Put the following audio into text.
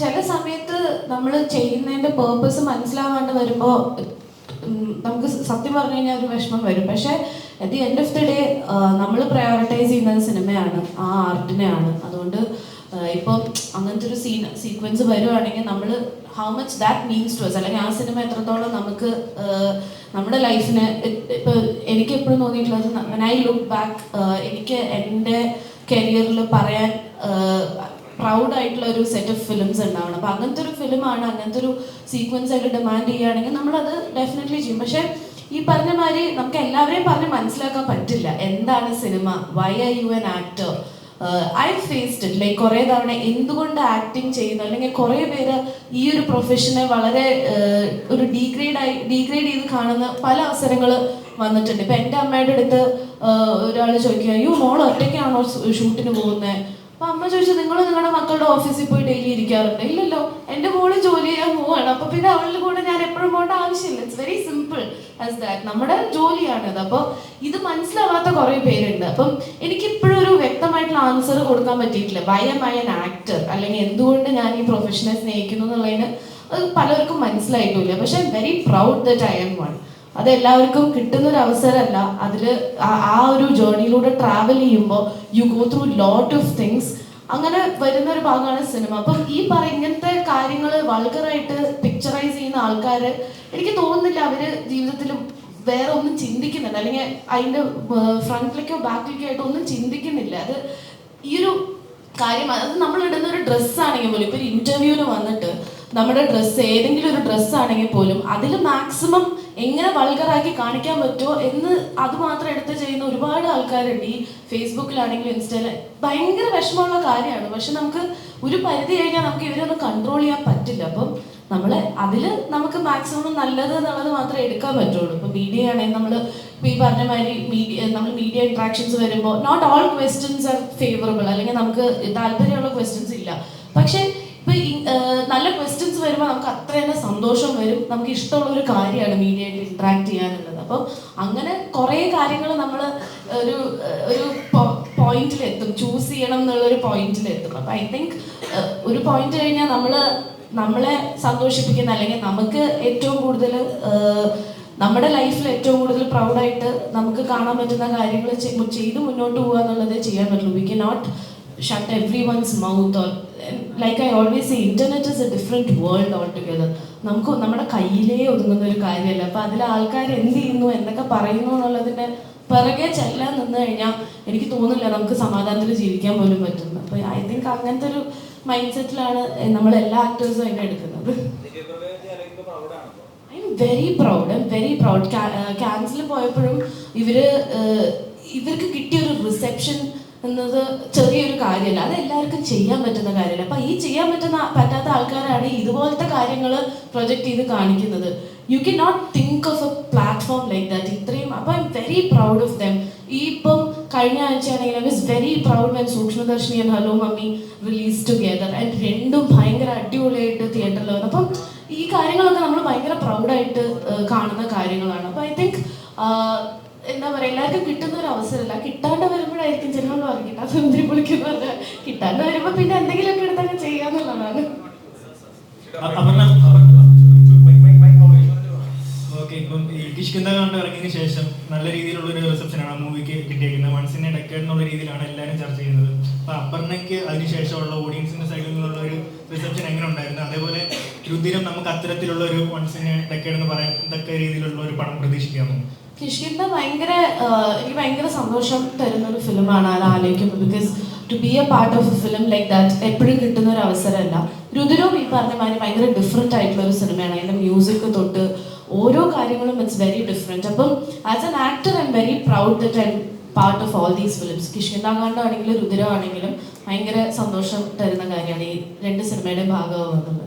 ചില സമയത്ത് നമ്മൾ ചെയ്യുന്നതിന്റെ പേർപ്പസ് മനസ്സിലാവാണ്ട് വരുമ്പോൾ നമുക്ക് സത്യം പറഞ്ഞു കഴിഞ്ഞാൽ ഒരു വിഷമം വരും. പക്ഷേ at the end of the day നമ്മൾ പ്രയോറിറ്റൈസ് ചെയ്യുന്നത് സിനിമയാണ് ആ ആർട്ടിനെയാണ് അതുകൊണ്ട് ഇപ്പോൾ അങ്ങനത്തെ ഒരു സീൻ സീക്വൻസ് വരുവാണെങ്കിൽ നമ്മൾ how much that means to us അല്ലെങ്കിൽ ആ സിനിമ എത്രത്തോളം നമുക്ക് നമ്മുടെ ലൈഫിന് ഇപ്പോൾ എനിക്ക് എപ്പോഴും തോന്നിയിട്ടുള്ളത് ഐ ലുക്ക് ബാക്ക് എനിക്ക് എന്റെ കരിയറിൽ പറയാൻ പ്രൗഡ് ആയിട്ടുള്ള ഒരു സെറ്റ് ഓഫ് ഫിലിംസ് ഉണ്ടാവണം. അപ്പൊ അങ്ങനത്തെ ഒരു ഫിലിമാണ് അങ്ങനത്തെ ഒരു സീക്വൻസ് ആയിട്ട് ഡിമാൻഡ് ചെയ്യുകയാണെങ്കിൽ നമ്മളത് ഡെഫിനറ്റ്ലി ചെയ്യും. പക്ഷേ ഈ പറഞ്ഞ മാതിരി നമുക്ക് എല്ലാവരെയും പറഞ്ഞ് മനസ്സിലാക്കാൻ പറ്റില്ല. എന്താണ് cinema why are you an actor I faced it like കുറേ തവണ എന്തുകൊണ്ട് ആക്ടിങ് ചെയ്യുന്നു? അല്ലെങ്കിൽ കുറേ പേര് ഈ ഒരു പ്രൊഫഷനെ വളരെ uh, ഒരു ഡീഗ്രേഡ് ആയി ഡീഗ്രേഡ് ചെയ്ത് കാണുന്ന പല അവസരങ്ങൾ വന്നിട്ടുണ്ട്. ഇപ്പൊ എന്റെ അമ്മയുടെ അടുത്ത് ഒരാൾ ചോദിക്കുക അയ്യോ മോൾ ഒറ്റയ്ക്കാണോ ഷൂട്ടിന് പോകുന്നത് അപ്പൊ അമ്മ ചോദിച്ചു നിങ്ങൾ നിങ്ങളുടെ മക്കളുടെ ഓഫീസിൽ പോയി ഡെയിലി ഇരിക്കാറുണ്ട്? ഇല്ലല്ലോ എന്റെ മോൾ ജോലി ചെയ്യാൻ പോവാണ്. അപ്പൊ പിന്നെ അവളുടെ കൂടെ ഞാൻ എപ്പോഴും പോകേണ്ട ആവശ്യമില്ല. It's very simple as that നമ്മുടെ ജോലിയാണിത്. അപ്പോൾ ഇത് മനസ്സിലാവാത്ത കുറെ പേരുണ്ട്. അപ്പം എനിക്ക് ഇപ്പോഴും ഒരു വ്യക്തമായിട്ടുള്ള ആൻസർ കൊടുക്കാൻ പറ്റിയിട്ടില്ല. Why am I an actor അല്ലെങ്കിൽ എന്തുകൊണ്ട് ഞാൻ ഈ പ്രൊഫഷനെ സ്നേഹിക്കുന്നു എന്നുള്ളതിന് അത് പലർക്കും മനസ്സിലായിട്ടില്ല. പക്ഷെ I am very proud that I am one അത് എല്ലാവർക്കും കിട്ടുന്ന ഒരു അവസരമല്ല. അതിൽ ആ ഒരു ജേർണിയിലൂടെ ട്രാവൽ ചെയ്യുമ്പോൾ you go through lot of things അങ്ങനെ വരുന്ന ഒരു ഭാഗമാണ് സിനിമ അപ്പം ഈ പറ ഇങ്ങനത്തെ കാര്യങ്ങൾ വൾഗറായിട്ട് പിക്ചറൈസ് ചെയ്യുന്ന ആൾക്കാർ എനിക്ക് തോന്നുന്നില്ല അവർ ജീവിതത്തിൽ വേറെ ഒന്നും ചിന്തിക്കുന്നില്ല. അല്ലെങ്കിൽ അതിന്റെ ഫ്രണ്ടിലേക്കോ ബാക്കിലേക്കോ ആയിട്ട് ഒന്നും ചിന്തിക്കുന്നില്ല. അത് ഈ ഒരു കാര്യം അത് നമ്മൾ ഇടുന്ന ഒരു ഡ്രസ്സാണെങ്കിൽ പോലും ഇപ്പൊ ഒരു ഇന്റർവ്യൂവിന് വന്നിട്ട് നമ്മുടെ ഡ്രസ്സ് ഏതെങ്കിലും ഒരു ഡ്രസ്സാണെങ്കിൽ പോലും അതിൽ മാക്സിമം എങ്ങനെ വൾഗറാക്കി കാണിക്കാൻ പറ്റുമോ എന്ന് അത് മാത്രം എടുത്ത് ചെയ്യുന്ന ഒരുപാട് ആൾക്കാരുണ്ട് ഈ ഫേസ്ബുക്കിലാണെങ്കിലും ഇൻസ്റ്റയിൽ. ഭയങ്കര വിഷമമുള്ള കാര്യമാണ്. പക്ഷെ നമുക്ക് ഒരു പരിധി കഴിഞ്ഞാൽ നമുക്ക് ഇവരൊന്നും കൺട്രോൾ ചെയ്യാൻ പറ്റില്ല. അപ്പം നമ്മൾ അതിൽ നമുക്ക് മാക്സിമം നല്ലത് എന്നുള്ളത് മാത്രമേ എടുക്കാൻ പറ്റുള്ളൂ. ഇപ്പൊ മീഡിയ ആണെങ്കിൽ നമ്മൾ ഈ പറഞ്ഞ മാതിരി മീഡിയ നമ്മൾ മീഡിയ ഇൻട്രാക്ഷൻസ് വരുമ്പോൾ not all questions are favourable അല്ലെങ്കിൽ നമുക്ക് താല്പര്യമുള്ള ക്വസ്റ്റ്യൻസ് ഇല്ല. പക്ഷേ ഇപ്പൊ നല്ല ക്വസ്റ്റ്യൻസ് വരുമ്പോൾ നമുക്ക് അത്ര തന്നെ സന്തോഷം വരും. നമുക്ക് ഇഷ്ടമുള്ള ഒരു കാര്യമാണ് മീഡിയ ആയിട്ട് ഇന്ററാക്ട് ചെയ്യാനുള്ളത്. അപ്പം അങ്ങനെ കുറേ കാര്യങ്ങൾ നമ്മൾ ഒരു ഒരു പോയിന്റിലെത്തും ചൂസ് ചെയ്യണം എന്നുള്ള ഒരു പോയിന്റിലെത്തും അപ്പൊ ഐ തിങ്ക് ഒരു പോയിന്റ് കഴിഞ്ഞാൽ നമ്മൾ നമ്മളെ സന്തോഷിപ്പിക്കുന്ന അല്ലെങ്കിൽ നമുക്ക് ഏറ്റവും കൂടുതൽ നമ്മുടെ ലൈഫിൽ ഏറ്റവും കൂടുതൽ പ്രൗഡായിട്ട് നമുക്ക് കാണാൻ പറ്റുന്ന കാര്യങ്ങൾ ചെയ്ത് മുന്നോട്ട് പോകുക എന്നുള്ളതേ ചെയ്യാൻ പറ്റുള്ളൂ. We can not shut everyone's mouth or like I always internet is a different world all together നമുക്ക് നമ്മുടെ കയ്യിലേ ഒതുങ്ങുന്ന ഒരു കാര്യമല്ല. അപ്പൊ അതിൽ ആൾക്കാർ എന്ത് ചെയ്യുന്നു എന്തൊക്കെ പറയുന്നു എന്നുള്ളതിന്റെ പിറകെ ചെല്ലാൻ നിന്ന് കഴിഞ്ഞാൽ എനിക്ക് തോന്നില്ല നമുക്ക് സമാധാനത്തിൽ ജീവിക്കാൻ പോലും പറ്റുന്നു. അപ്പൊ ഐ തിങ്ക് അങ്ങനത്തെ ഒരു മൈൻഡ് സെറ്റിലാണ് നമ്മൾ എല്ലാ ആക്ടേഴ്സും അതിനെ എടുക്കുന്നത്. I am very proud I am very proud cancel പോയപ്പോഴും ഇവർ ഇവർക്ക് കിട്ടിയ ഒരു റിസെപ്ഷൻ എന്നത് ചെറിയൊരു കാര്യമല്ല അത് എല്ലാവർക്കും ചെയ്യാൻ പറ്റുന്ന കാര്യമല്ല അപ്പൊ ഈ ചെയ്യാൻ പറ്റുന്ന പറ്റാത്ത ആൾക്കാരാണ് ഇതുപോലത്തെ കാര്യങ്ങൾ പ്രൊജക്ട് ചെയ്ത് കാണിക്കുന്നത്. You can not think of a platform like that ഇത്രയും അപ്പൊ I am very proud of them ഈ ഇപ്പം കഴിഞ്ഞ ആഴ്ചയാണെങ്കിൽ I was very proud when Sookshmadarshini and hello mummy release together and രണ്ടും ഭയങ്കര അടിപൊളിയായിട്ട് തിയേറ്ററിൽ വന്നു. അപ്പം ഈ കാര്യങ്ങളൊക്കെ നമ്മൾ ഭയങ്കര പ്രൗഡായിട്ട് കാണുന്ന കാര്യങ്ങളാണ്. അപ്പൊ ഐ തിങ്ക് എന്താ പറയാ എല്ലാവർക്കും കിട്ടുന്ന ഒരു അവസരമല്ല. കിട്ടാണ്ട് വരുമ്പോഴായിരിക്കും ജനങ്ങൾ പറയും കിട്ടാത്ത എന്തിനും വിളിക്കുന്ന പറഞ്ഞാൽ കിട്ടാണ്ട് വരുമ്പോ പിന്നെ എന്തെങ്കിലുമൊക്കെ എടുത്തൊക്കെ ചെയ്യാന്നുള്ളതാണ് ഇപ്പം കിഷ്കിന്ത കണ്ട് ഇറങ്ങിയതിന് ശേഷം നല്ല രീതിയിലുള്ള ഒരു റിസപ്ഷനാണ് ആ മൂവിക്ക് കിട്ടിയിരിക്കുന്നത് മനസ്സിനെ ഡെക്കേഡ് എന്നുള്ള രീതിയിലാണ് എല്ലാവരും ചർച്ച ചെയ്യുന്നത്. അപ്പൊ അപർണയ്ക്ക് അതിനുശേഷമുള്ള ഓഡിയൻസിന്റെ സൈഡിൽ നിന്നുള്ള ഒരു റിസപ്ഷൻ എങ്ങനെ ഉണ്ടായിരുന്നു? അതേപോലെ രുദ്രം നമുക്ക് അത്തരത്തിലുള്ള ഒരു വൺസിനെ ഡെക്കേഡ് എന്ന് പറയാൻ എന്തൊക്കെ രീതിയിലുള്ള ഒരു പടം പ്രതീക്ഷിക്കാമോ? കിഷ്കിന്ത ഭയങ്കര എനിക്ക് ഭയങ്കര സന്തോഷം തരുന്ന ഒരു ഫിലിമാണ് അത് ആലോചിക്കുമ്പോൾ. Because to be a part of a film like that എപ്പോഴും കിട്ടുന്ന ഒരു അവസരമല്ല. രുദ്രവും ഈ പറഞ്ഞ മാതിരി ഭയങ്കര ഡിഫറെന്റ് ആയിട്ടുള്ള ഒരു സിനിമയാണ് അതിന്റെ മ്യൂസിക് തൊട്ട് ഓരോ കാര്യങ്ങളും ഇറ്റ്സ് വെരി ഡിഫറെന്റ് അപ്പം as an actor I am very proud that I part of all these films കിഷ്കിന്താകാണ്ടാണെങ്കിലും രുദ്രമാണെങ്കിലും ഭയങ്കര സന്തോഷം തരുന്ന കാര്യമാണ് ഈ രണ്ട് സിനിമയുടെ ഭാഗമാകുന്നത്